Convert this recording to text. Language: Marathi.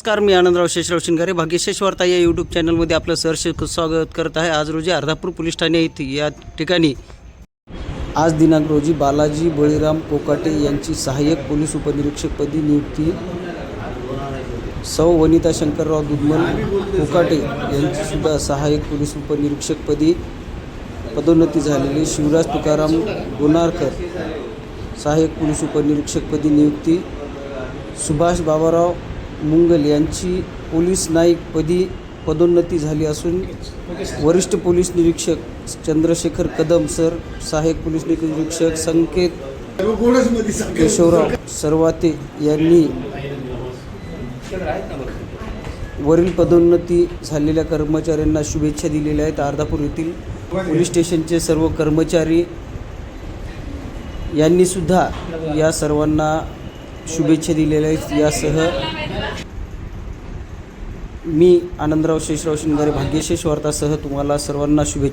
नमस्कार मी आनंदराव शेषराव शिंगारे. भाग्यशेष वार्ता या यूट्यूब चॅनलमध्ये आपलं सहर्ष स्वागत करत आहे. आज रोजी अर्धापूर पोलीस ठाणे येथे या ठिकाणी. आज दिनांक रोजी बालाजी बळीराम कोकाटे यांची सहाय्यक पोलीस उपनिरीक्षकपदी नियुक्ती. सौ वनिता शंकरराव दुधमल कोकाटे यांची सुद्धा सहाय्यक पोलीस उपनिरीक्षकपदी पदोन्नती झालेली शिवराज तुकाराम गोनारकर सहाय्यक पोलीस उपनिरीक्षकपदी नियुक्ती. सुभाष बाबाराव मुंगल यांची पोलीस नाईकपदी पदोन्नती झाली असून वरिष्ठ पोलीस निरीक्षक चंद्रशेखर कदम सर सहाय्यक पोलीस निरीक्षक संकेत केशवराव सर्वाते यांनी वरील पदोन्नती झालेल्या कर्मचाऱ्यांना शुभेच्छा दिलेल्या आहेत. अर्धापूर येथील पोलीस स्टेशनचे सर्व कर्मचारी यांनी सुद्धा या सर्वांना शुभेच्छा दिलेल्या आहेत. यासह मी आनंदराव शेषराव शिंगारे भाग्यशेष वार्तासह तुम्हाला सर्वांना शुभेच्छा